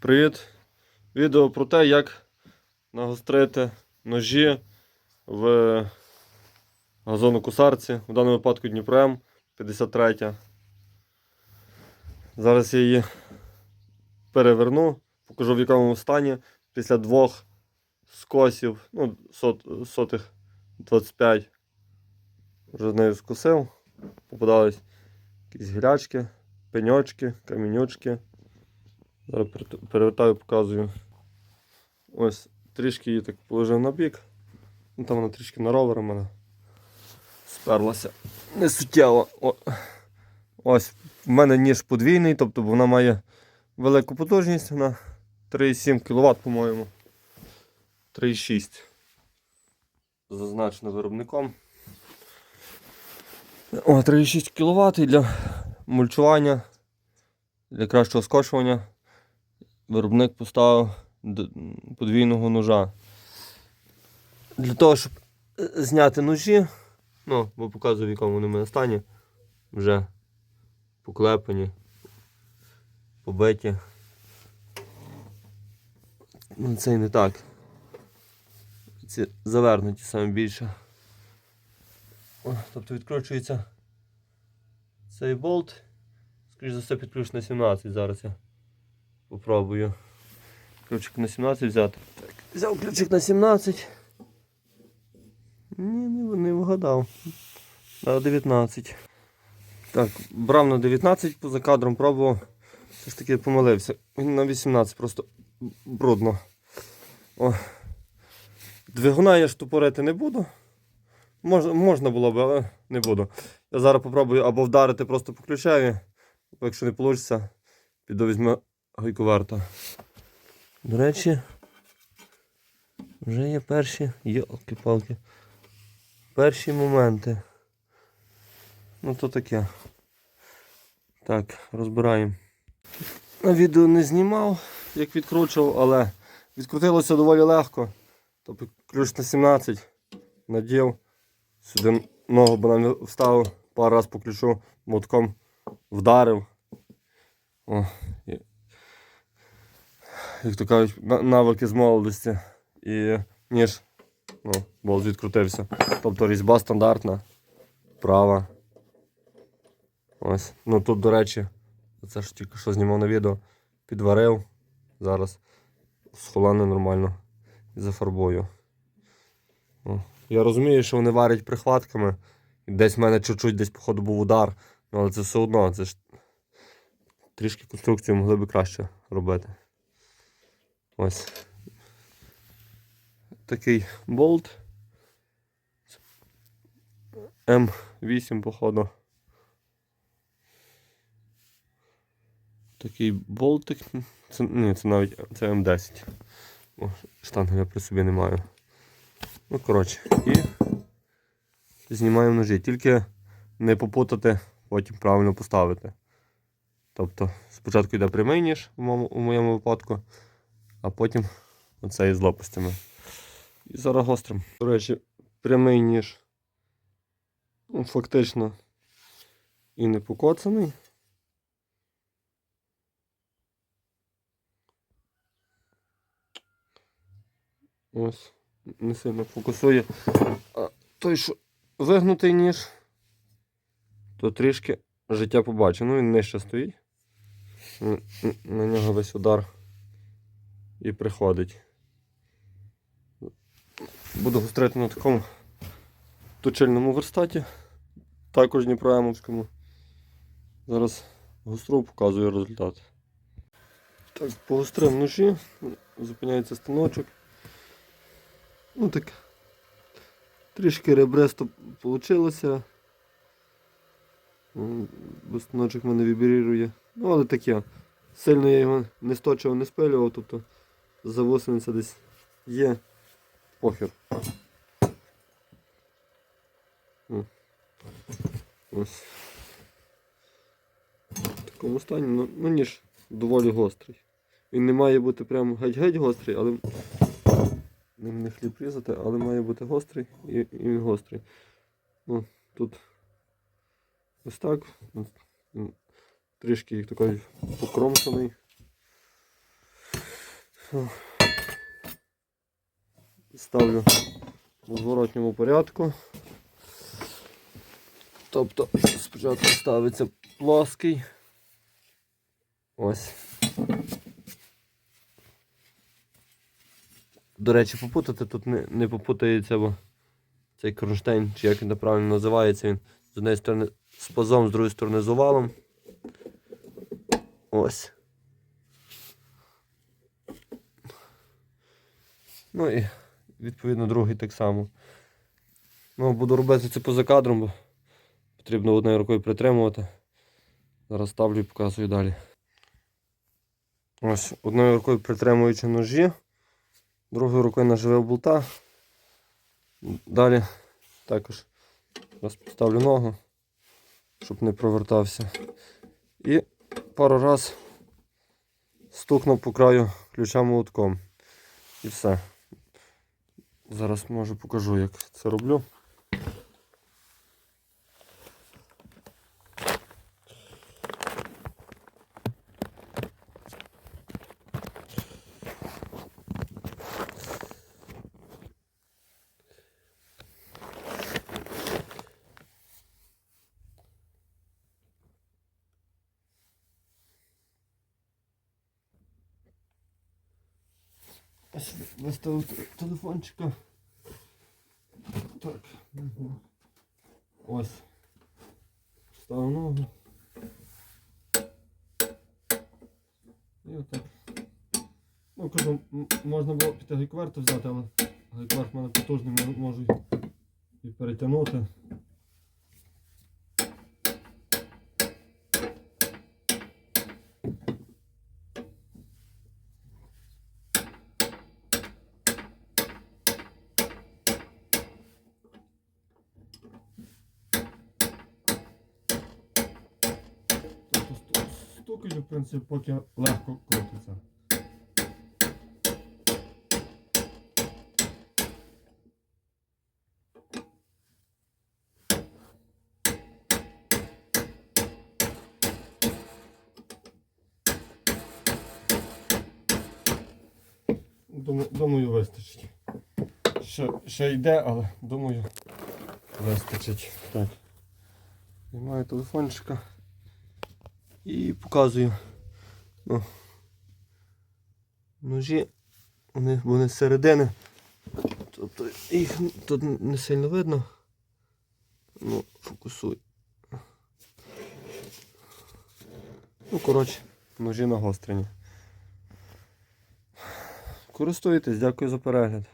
Привіт! Відео про те, як нагострити ножі в газонокусарці, в даному випадку Дніпром 53. Зараз я її переверну, покажу в якому стані після двох скосів, ну, сот, сотих 25. Вже з нею скосив. Попадались якісь гілячки, пеньочки, камінючки. Зараз перевертаю, показую. Ось трішки її так положив на бік. Ну, там вона трішки на ровер у мене сперлася. Не суттєво. О. Ось в мене ніж подвійний, тобто вона має велику потужність на 3,7 кВт, по-моєму. 3,6. Зазначено виробником. О, 3,6 кВт і для мульчування, для кращого скошування виробник поставив подвійного ножа. Для того, щоб е, зняти ножі, ну, бо показую, в якому вони в мене стані, вже поклепані, побиті. Ну, це і не так. Ці завернуті саме більше. Тобто відкручується цей болт. Скоріше за все підключу на 17 зараз я попробую. Ключик на 17 взяти. Так, взяв ключик на 17. Ні, не, не вгадав. На 19. Так, брав на 19 поза кадром, пробував. Все ж таки помилився. Він на 18 просто брудно. О. Двигуна я штопорити не буду. Можна, можна було б, але не буду. Я зараз попробую або вдарити просто по ключеві, якщо не вийде, піду візьму гайковерта. До речі, вже є перші йолки-палки. Перші моменти. Ну то таке. Так, розбираємо. Відео не знімав, як відкручував, але відкрутилося доволі легко. Тобто ключ на 17 надів, сюди ногу банально вставив, пару раз по ключу мотком вдарив. О, як то кажуть, навики з молодості. І ніж ну, болт відкрутився. Тобто різьба стандартна, права. Ось. Ну тут, до речі, це ж тільки що знімав на відео, підварив. Зараз схолане нормально і зафарбую. О. Я розумію, що вони варять прихватками. Десь в мене чуть-чуть десь, походу, був удар. Ну, але це все одно, це ж трішки конструкцію могли би краще робити. Ось. Такий болт. М8, походу. Такий болтик. Це, ні, це навіть це М10. О, штанги я при собі не маю. Ну, коротше, і знімаємо ножі. Тільки не попутати, потім правильно поставити. Тобто спочатку йде прямий ніж у моєму випадку, а потім оцей з лопастями. І зараз гострим. До речі, прямий ніж ну, фактично і не покоцаний. Ось, не сильно фокусує. А той, що вигнутий ніж, то трішки життя побачив. Ну він нижче стоїть. На нього весь удар і приходить. Буду гострити на такому точильному верстаті, також Дніпроемовському. Зараз гостру показую результат. Так, погострив ножі, зупиняється станочок. Ну так, трішки ребресто вийшло. Бо станочок мене вібрірує. Ну, але таке. Сильно я його не сточив, не спилював, тобто завосениця десь є. Похер. Ось. В такому стані, ну, ну ніж доволі гострий. Він не має бути прям геть-геть гострий, але ним не хліб різати, але має бути гострий і, і він гострий. Ну, тут ось так. Трішки, як кажуть, покромсаний. Ставлю у зворотньому порядку. Тобто спочатку ставиться плоский. Ось. До речі, попутати тут не, не попутається, бо цей кронштейн, чи як він правильно називається, він з однієї сторони з пазом, з другої сторони з овалом. Ось. Ну і відповідно другий так само. Ну, буду робити це поза кадром, бо потрібно одною рукою притримувати. Зараз ставлю і показую далі. Ось, одною рукою притримуючи ножі, другою рукою наживив болта. Далі також раз поставлю ногу, щоб не провертався. І пару раз стукнув по краю ключа молотком. І все. Зараз може покажу, як це роблю. Виставив телефончика. Так. мгм. Ось. Ставив ногу. І отак. Ну, кажу, можна було піти гайкверту взяти, але гайкверт в мене потужний, можу і перетягнути. Тобто стукаю, в принципі, поки легко крутиться. Думаю, вистачить. Ще, ще йде, але думаю, вистачить. Так. Знімаю телефончика і показую. Ну, ножі, вони, вони з середини. Тобто їх тут не сильно видно. Ну, фокусуй. Ну, коротше, ножі нагострені. Користуйтесь, дякую за перегляд.